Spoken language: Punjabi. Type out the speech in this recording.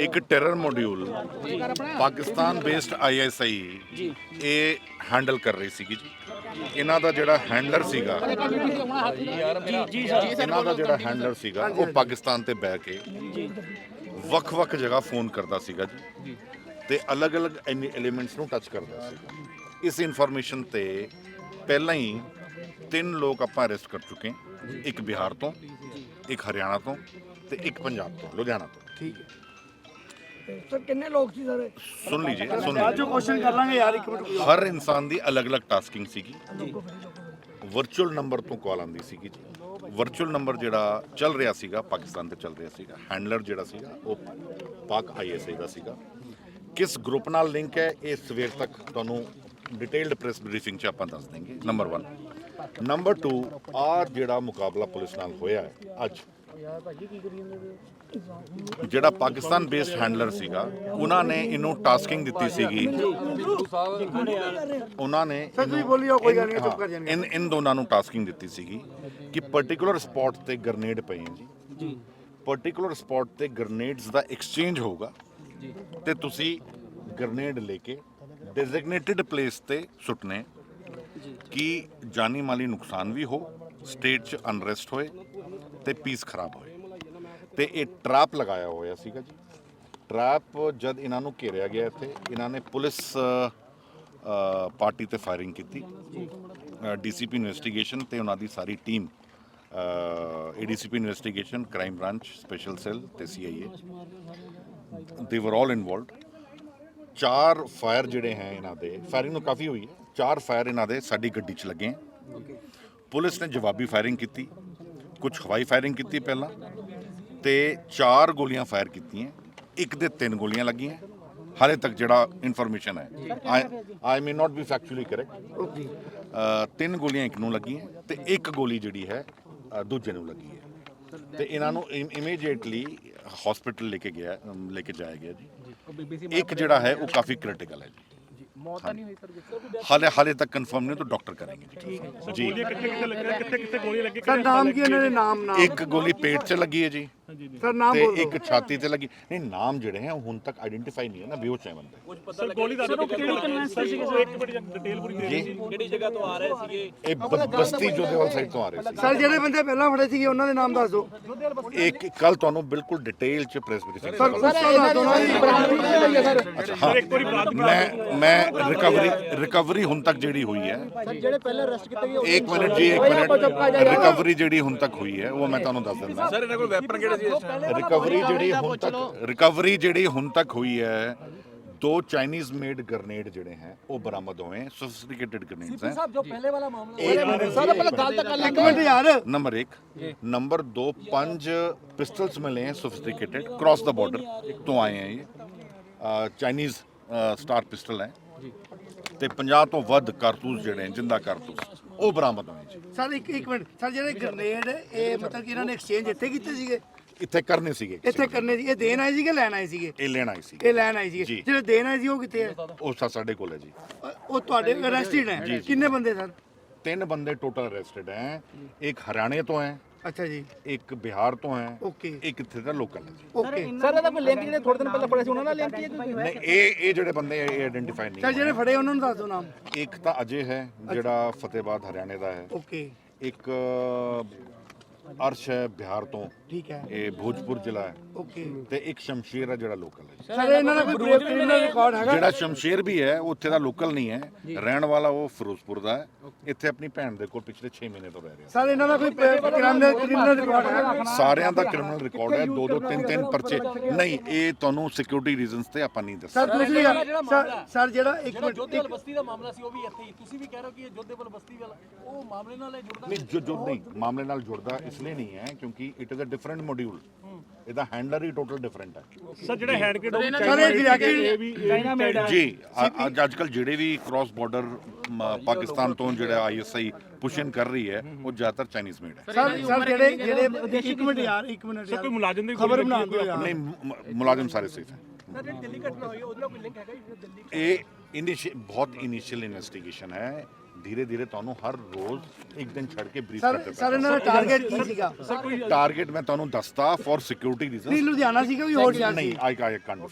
ਇੱਕ terror module Pakistan based ISI ਇਹ ਹੈਂਡਲ ਕਰ ਰਹੀ ਸੀਗੀ ਜੀ। ਇਹਨਾਂ ਦਾ ਜਿਹੜਾ ਹੈਂਡਲਰ ਸੀਗਾ ਇਹਨਾਂ ਦਾ ਜਿਹੜਾ ਹੈਂਡਲਰ ਸੀਗਾ ਉਹ ਪਾਕਿਸਤਾਨ ਤੇ ਬਹਿ ਕੇ ਵੱਖ-ਵੱਖ ਜਗ੍ਹਾ ਫੋਨ ਕਰਦਾ ਸੀਗਾ ਜੀ। ਤੇ ਅਲੱਗ-ਅਲੱਗ ਐਲੀਮੈਂਟਸ ਨੂੰ ਟੱਚ ਕਰਦਾ ਸੀ। ਇਸ ਇਨਫੋਰਮੇਸ਼ਨ ਤੇ ਪਹਿਲਾਂ ਹੀ ਤਿੰਨ ਲੋਕ ਆਪਾਂ ਅਰੈਸਟ ਕਰ ਚੁੱਕੇ ਇੱਕ ਬਿਹਾਰ ਤੋਂ ਇੱਕ ਹਰਿਆਣਾ ਤੋਂ ਤੇ ਇੱਕ ਪੰਜਾਬ ਤੋਂ ਲੁਧਿਆਣਾ ਤੋਂ। ਠੀਕ ਹੈ। ਸਰ ਕਿੰਨੇ ਲੋਕ ਸੀ ਸਰ? ਸੁਣ ਲੀਜੀਏ ਸੁਣ ਅੱਜ ਕੁਐਸਚਨ ਕਰ ਲਾਂਗੇ ਯਾਰ ਇੱਕ ਮਿੰਟ ਹਰ ਇਨਸਾਨ ਦੀ ਅਲੱਗ-ਅਲੱਗ ਟਾਸਕਿੰਗ ਸੀਗੀ। ਵਰਚੁਅਲ ਨੰਬਰ ਤੋਂ ਕਾਲ ਆਉਂਦੀ ਸੀਗੀ ਜੀ। ਵਰਚੁਅਲ ਨੰਬਰ ਜਿਹੜਾ ਚੱਲ ਰਿਹਾ ਸੀਗਾ ਪਾਕਿਸਤਾਨ ਤੇ ਚੱਲ ਰਿਹਾ ਸੀਗਾ। ਹੈਂਡਲਰ ਜਿਹੜਾ ਸੀਗਾ ਉਹ ਪਾਕ ਆਈਐਸਏ ਦਾ ਸੀਗਾ। ਕਿਸ ਗਰੁੱਪ ਨਾਲ ਲਿੰਕ ਹੈ ਇਹ ਸਵੇਰ ਤੱਕ ਤੁਹਾਨੂੰ ਡਿਟੇਲਡ ਪ੍ਰੈਸ ਬਰੀਫਿੰਗ 'ਚ ਆਪਾਂ ਦੱਸ ਦੇਂਗੇ ਨੰਬਰ 1 ਨੰਬਰ 2 ਆ ਜਿਹੜਾ ਮੁਕਾਬਲਾ ਪੁਲਿਸ ਨਾਲ ਹੋਇਆ ਹੈ ਅੱਜ ਜਿਹੜਾ ਪਾਕਿਸਤਾਨ ਬੇਸਡ ਹੈਂਡਲਰ ਸੀਗਾ ਉਹਨਾਂ ਨੇ ਇਹਨੂੰ ਟਾਸਕਿੰਗ ਦਿੱਤੀ ਸੀਗੀ। ਉਹਨਾਂ ਨੇ ਸਰ ਤੁਸੀਂ ਬੋਲਿਓ ਕੋਈ ਗੱਲ ਨਹੀਂ ਚੁੱਪ ਕਰ ਜਾਣਗੇ। ਇਨ ਇਨ ਦੋਨਾਂ ਨੂੰ ਟਾਸਕਿੰਗ ਦਿੱਤੀ ਸੀਗੀ। ਕਿ ਪਾਰਟਿਕੂਲਰ ਸਪੌਟ ਤੇ ਗ੍ਰਨੇਡ ਪਏ ਜੀ। ਜੀ। ਪਾਰਟਿਕੂਲਰ ਸਪੌਟ ਤੇ ਗ੍ਰਨੇਡਸ ਦਾ ਐਕਸਚੇਂਜ ਹੋਊਗਾ। ਜੀ। ਤੇ ਤੁਸੀਂ ਗ੍ਰਨੇਡ ਲੈ ਕੇ ਡੈਜ਼ਿਗਨੇਟਿਡ ਪਲੇਸ ਤੇ ਸੁੱਟਨੇ। ਕਿ ਜਾਨੀ ਮਾਲੀ ਨੁਕਸਾਨ ਵੀ ਹੋ ਸਟੇਟ 'ਚ ਅਨਰੈਸਟ ਹੋਏ ਤੇ ਪੀਸ ਖਰਾਬ ਹੋਏ। ਤੇ ਇਹ ਟਰੈਪ ਲਗਾਇਆ ਹੋਇਆ ਸੀਗਾ ਜੀ। ਟਰੈਪ ਜਦ ਇਹਨਾਂ ਨੂੰ ਘੇਰਿਆ ਗਿਆ ਇੱਥੇ, ਇਹਨਾਂ ਨੇ ਪੁਲਿਸ ਪਾਰਟੀ ਤੇ ਫਾਇਰਿੰਗ ਕੀਤੀ। ਡੀਸੀਪੀ ਇਨਵੈਸਟੀਗੇਸ਼ਨ ਤੇ ਉਹਨਾਂ ਦੀ ਸਾਰੀ team ADCP investigation crime branch special cell ਤੇ ਸੀਆਈਏ ਦੇ ਵਰ ਆਲ ਇਨਵੋਲਵਡ ਚਾਰ ਫਾਇਰ ਜਿਹੜੇ ਹੈ ਇਹਨਾਂ ਦੇ ਫਾਇਰਿੰਗ ਨੂੰ ਕਾਫੀ ਹੋਈ ਹੈ। ਚਾਰ ਫਾਇਰ ਇਹਨਾਂ ਦੇ ਸਾਡੀ ਗੱਡੀ 'ਚ ਲੱਗੇ ਹੈ। ਪੁਲਿਸ ਨੇ ਜਵਾਬੀ ਫਾਇਰਿੰਗ ਕੀਤੀ। ਕੁਝ ਹਵਾਈ ਫਾਇਰਿੰਗ ਕੀਤੀ ਪਹਿਲਾਂ ਤੇ ਚਾਰ ਗੋਲੀਆਂ ਫਾਇਰ ਕੀਤੀਆਂ। ਇੱਕ ਦੇ ਤਿੰਨ ਗੋਲੀਆਂ ਲੱਗੀਆਂ। ਹਾਲੇ ਤੱਕ ਜਿਹੜਾ ਇਨਫੋਰਮੇਸ਼ਨ ਹੈ I may not be factually correct ਤਿੰਨ ਗੋਲੀਆਂ ਇੱਕ ਨੂੰ ਲੱਗੀਆਂ ਤੇ ਇੱਕ ਗੋਲੀ ਜਿਹੜੀ ਹੈ ਅ, ਦੂਜੇ ਨੂੰ ਲੱਗੀ ਹੈ। ਤੇ ਇਹਨਾਂ ਨੂੰ ਇਮੀਡੀਏਟਲੀ ਹਸਪੀਟਲ ਲੈ ਕੇ ਗਿਆ ਲੈ ਕੇ ਜਾਇਆ ਗਿਆ ਜੀ। ਇੱਕ ਜਿਹੜਾ ਹੈ ਉਹ ਕਾਫੀ ਕ੍ਰਿਟੀਕਲ ਹੈ ਜੀ। ਮੌਤ ਨਹੀਂ ਹੋਈ ਸਰ ਹਾਲੇ ਹਾਲੇ ਤੱਕ ਕਨਫਰਮ ਨਹੀਂ ਤਾਂ ਡਾਕਟਰ ਕरेंगे ਜੀ। ਜੀ। ਕਿੱਥੇ ਕਿੱਥੇ ਲੱਗੇ ਕਿੱਥੇ ਕਿੱਥੇ ਗੋਲੀ ਲੱਗੀ ਸਰ ਨਾਮ ਕੀ ਇਹਨਾਂ ਦੇ ਨਾਮ ਨਾਮ ਇੱਕ ਗੋਲੀ ਪੇਟ 'ਚ ਲੱਗੀ ਹੈ ਜੀ। ਸਰ ਨਾਮ ਤੇ ਬੋਲ ਇੱਕ ਛਾਤੀ ਤੇ ਲੱਗੀ। ਨਹੀਂ ਨਾਮ ਜਿਹੜੇ ਹੈ ਉਹ ਹੁਣ ਤੱਕ ਆਇਡੈਂਟੀਫਾਈ ਨਹੀਂ ਹੈ ਨਾ ਬੇਹੋਸ਼ ਹੈ ਬੰਦੇ। ਸਰ ਗੋਲੀ ਦਾ ਕਿਹੜੀ ਕਨਵੈਂਸ ਸੀ ਇੱਕ ਬੜੀ ਡਿਟੇਲ ਪੂਰੀ ਦੇ ਕਿਹੜੀ ਜਗ੍ਹਾ ਤੋਂ ਆ ਰਹੇ ਸੀਗੇ? ਇਹ ਬਸਤੀ ਜੋਧੇਵਾਲ ਸਾਈਡ ਤੋਂ ਆ ਰਹੇ ਸੀ। ਸਰ ਜਿਹੜੇ ਬੰਦੇ ਪਹਿਲਾਂ ਫੜੇ ਸੀਗੇ ਉਹਨਾਂ ਦੇ ਨਾਮ ਦੱਸ ਦਿਓ। ਇੱਕ ਕੱਲ ਤੁਹਾਨੂੰ ਬਿਲਕੁਲ ਡਿਟੇਲ 'ਚ ਪ੍ਰੈਸ ਬਰੀਫਿੰਗ ਸਰ ਕੁਝ ਦੱਸ ਦਿਓ ਨਾ ਮੈਂ ਮੈਂ ਰਿਕਵਰੀ ਰਿਕਵਰੀ ਹੁਣ ਤੱਕ ਜਿਹੜੀ ਹੋਈ ਹੈ। ਜਿਹੜੇ ਪਹਿਲਾਂ ਅਰੈਸਟ ਕੀਤੇ ਗਏ ਇੱਕ ਮਿੰਟ ਜੀ ਇੱਕ ਮਿੰਟ। ਰਿਕਵਰੀ ਜਿਹੜੀ ਹੁਣ ਤੱਕ ਹੋਈ ਹੈ ਉਹ ਮੈਂ ਤੁਹਾਨੂੰ ਦੱਸ ਦਿੰਦਾ। ਸਰ ਇਹਨਾਂ ਕੋਲ ਵੈਪਨ ਕਿਹੜੇ ਸੀ ਰਿਕਵਰੀ ਜਿਹੜੀ ਹੁਣ ਤੱਕ ਰਿਕਵਰੀ ਜਿਹੜੀ ਹੁਣ ਤੱਕ ਹੋਈ ਹੈ दो चाइनीज मेड ग्रेनेड जड़े हैं वो बरामद हुए हैं सोफिस्टिकेटेड ग्रेनेड्स हैं साहब जो पहले वाला मामला सर पहले गाल तक कर एक मिनट यार नंबर 1 नंबर 2 पंज पिस्टल्स मिले हैं सोफिस्टिकेटेड क्रॉस द बॉर्डर तो आए हैं ये चाइनीज स्टार पिस्टल हैं ਤੇ 50 ਤੋਂ ਵੱਧ ਕਾਰਤੂਸ ਜਿਹੜੇ ਜਿੰਦਾ ਕਾਰਤੂਸ ਉਹ ਬਰਾਮਦ ਹੋਏ ਜੀ ਸਰ ਇੱਕ ਇੱਕ ਮਿੰਟ ਸਰ ਜਿਹੜੇ ਗ੍ਰਨੇਡ ਇਹ ਮਤਲਬ ਕਿ ਇਹਨਾਂ ਨੇ ਐਕਸਚੇਂਜ ਇੱਥੇ ਕੀਤੇ ਸੀਗੇ ਇੱਥੇ ਕਰਨੇ ਸੀਗੇ ਇੱਥੇ ਕਰਨੇ ਸੀ। ਇਹ ਦੇਣ ਆਏ ਸੀਗੇ ਲੈਣ ਆਏ ਸੀਗੇ? ਇਹ ਲੈਣ ਆਈ ਸੀ ਇਹ ਲੈਣ ਆਏ ਸੀਗੇ। ਜੀ। ਜਿਹੜੇ ਦੇਣ ਆਏ ਸੀ ਉਹ ਕਿੱਥੇ ਹੈ ਉਹ ਸਾ- ਸਾਡੇ ਕੋਲ ਹੈ ਜੀ। ਉਹ ਤੁਹਾਡੇ ਅਰੈਸਟਡ ਹੈ ਕਿੰਨੇ ਬੰਦੇ ਸਰ ਤਿੰਨ ਬੰਦੇ ਟੋਟਲ ਅਰੈਸਟਡ ਹੈ। ਇੱਕ ਹਰਿਆਣੇ ਤੋਂ ਹੈ। ਅੱਛਾ ਜੀ। ਇੱਕ ਬਿਹਾਰ ਤੋਂ ਹੈ। ਓਕੇ। ਇੱਕ ਇੱਥੇ ਦਾ ਲੋਕਲ ਹੈ ਜੀ। ਓਕੇ। ਸਰ ਇਹਦਾ ਕੋਈ ਲਿੰਕ ਜਿਹੜੇ ਥੋੜੇ ਦਿਨ ਪਹਿਲਾਂ ਪੜੇ ਸੀ ਉਹਨਾਂ ਨਾਲ ਲਿੰਕ ਹੀ ਹੈ ਕੋਈ ਨਹੀਂ ਇਹ ਇਹ ਜਿਹੜੇ ਬੰਦੇ ਇਹ ਆਇਡੈਂਟੀਫਾਈ ਨਹੀਂ ਜਿਹੜੇ ਫੜੇ ਉਹਨਾਂ ਨੂੰ ਦੱਸ ਦਿਓ ਨਾਮ। ਹੋਏ। ਇੱਕ ਤਾਂ ਅਜੇ ਹੈ ਜਿਹੜਾ ਫਤਿਹਬਾਦ ਹਰਿਆਣੇ ਦਾ ਹੈ। ਓਕੇ। ਇੱਕ ਅਰਸ਼ ਹੈ ਬਿਹਾਰ ਤੋਂ। ਠੀਕ ਹੈ। ਇਹ ਭੋਜਪੁਰ ਜ਼ਿਲ੍ਹਾ ਹੈ। ਓਕੇ। ਤੇ ਇੱਕ ਸ਼ਮਸ਼ੀਰ ਹੈ ਜਿਹੜਾ ਲੋਕਲ ਹੈ। ਸਰ ਇਹਨਾਂ ਦਾ ਕੋਈ ਕ੍ਰਿਮੀਨਲ ਰਿਕਾਰਡ ਹੈਗਾ? ਜਿਹੜਾ ਸ਼ਮਸ਼ੀਰ ਵੀ ਹੈ ਉਹ ਉੱਥੇ ਦਾ ਲੋਕਲ ਨਹੀਂ ਹੈ। ਰਹਿਣ ਵਾਲਾ ਉਹ ਫਿਰੋਜ਼ਪੁਰ ਦਾ ਹੈ। ਇੱਥੇ ਆਪਣੀ ਭੈਣ ਦੇ ਕੋਲ ਪਿਛਲੇ 6 ਮਹੀਨੇ ਤੋਂ ਰਹਿ ਰਿਹਾ। ਸਰ ਇਹਨਾਂ ਦਾ ਕੋਈ ਕ੍ਰਿਮੀਨਲ ਕ੍ਰਿਮੀਨਲ ਰਿਕਾਰਡ ਹੈਗਾ? ਸਾਰਿਆਂ ਦਾ ਕ੍ਰਿਮੀਨਲ ਰਿਕਾਰਡ ਹੈ। ਦੋ ਦੋ ਤਿੰਨ ਤਿੰਨ ਪਰਚੇ। ਨਹੀਂ ਇਹ ਤੁਹਾਨੂੰ ਸਿਕਿਉਰਿਟੀ ਰੀਜ਼ਨਸ ਤੇ ਆਪਾਂ ਨਹੀਂ ਦੱਸ ਸਰ ਦੂਸਰੀ ਗੱਲ ਸਰ ਸਰ ਜਿਹੜਾ ਇੱਕ ਮਿੰਟ ਜੋਧੇਵਾਲ ਬਸਤੀ ਦਾ ਮਾਮਲਾ ਸੀ ਉਹ ਵੀ ਇੱਥੇ ਹੀ। ਤੁਸੀਂ ਵੀ ਕਹਿ ਰਹੇ ਹੋ ਕਿ ਇਹ ਜੋਧੇਵਾਲ ਬਸਤੀ ਵਾਲਾ ਉਹ ਮਾਮਲੇ ਨਾਲ ਇਹ ਜੁੜਦਾ ਨਹੀਂ। ਜੋ ਜੋ ਨਹੀਂ ਮਾਮਲੇ ਨਾਲ ਜੁੜਦਾ। ਇਸ ਲਈ ਨਹੀਂ ਹੈ ਕਿਉਂਕਿ it is a different module ਇਹਦਾ ਹੈਂਡਲਰ ਹੀ ਟੋਟਲ ਡਿਫਰੈਂਟ ਹੈ। ਸਰ ਜਿਹੜੇ ਹੈਂਡ ਕਿਟ ਸਰ ਇਹ ਡਾਇਰੈਕਟਲੀ ਜੀ ਅ- ਅੱਜ ਅੱਜ ਕੱਲ ਜਿਹੜੇ ਵੀ ਕ੍ਰਾਸ ਬਾਰਡਰ ਪਾਕਿਸਤਾਨ ਤੋਂ ਜਿਹੜਾ ਆਈਐਸਆਈ ਪੁਸ਼ਨ ਕਰ ਰਹੀ ਹੈ ਉਹ ਜ਼ਿਆਦਾਤਰ ਚਾਈਨੀਜ਼ ਮੇਡ ਹੈ। ਸਰ ਸਰ ਜਿਹੜੇ ਜਿਹੜੇ ਇੱਕ ਮਿੰਟ ਯਾਰ ਇੱਕ ਮਿੰਟ ਯਾਰ। ਕੋਈ ਮੁਲਾਜ਼ਮ ਦੀ ਖਬਰ ਬਣਾ ਦਿਓ ਯਾਰ। ਨਹੀਂ ਮੁ- ਮੁਲਾਜ਼ਮ ਸਾਰੇ ਸੇਫ ਹੈ। ਸਰ ਜਿਹੜੀ ਦਿੱਲੀ ਘਟਨਾ ਹੋਈ ਉਹਦੇ ਨਾਲ ਕੋਈ ਲਿੰਕ ਹੈਗਾ ਇਹ ਇਨੀਸ਼ੀਅਲ ਬਹੁਤ ਇਨੀਸ਼ੀਅਲ ਇਨਵੈਸਟੀਗੇਸ਼ਨ ਹੈ। ਧੀਰੇ ਧੀਰੇ ਤੁਹਾਨੂੰ ਹਰ ਰੋਜ਼ ਇੱਕ ਦਿਨ ਛੱਡ ਕੇ ਬਰੀਫ ਸਰ ਕਰਦੇ ਸਰ ਇਹਨਾਂ ਦਾ ਟਾਰਗੇਟ ਕੀ ਸੀਗਾ ਟਾਰਗੇਟ ਮੈਂ ਤੁਹਾਨੂੰ ਦੱਸਤਾ ਫॉर ਸਿਕਿਉਰਿਟੀ ਨਹੀਂ ਰੀਜ਼ਨ ਲੁਧਿਆਣਾ ਸੀਗਾ ਵੀ ਹੋਰ ਸ਼ਹਿਰ ਸੀ ਨਹੀਂ ਆਈ ਆਈ ਕੈਨਟ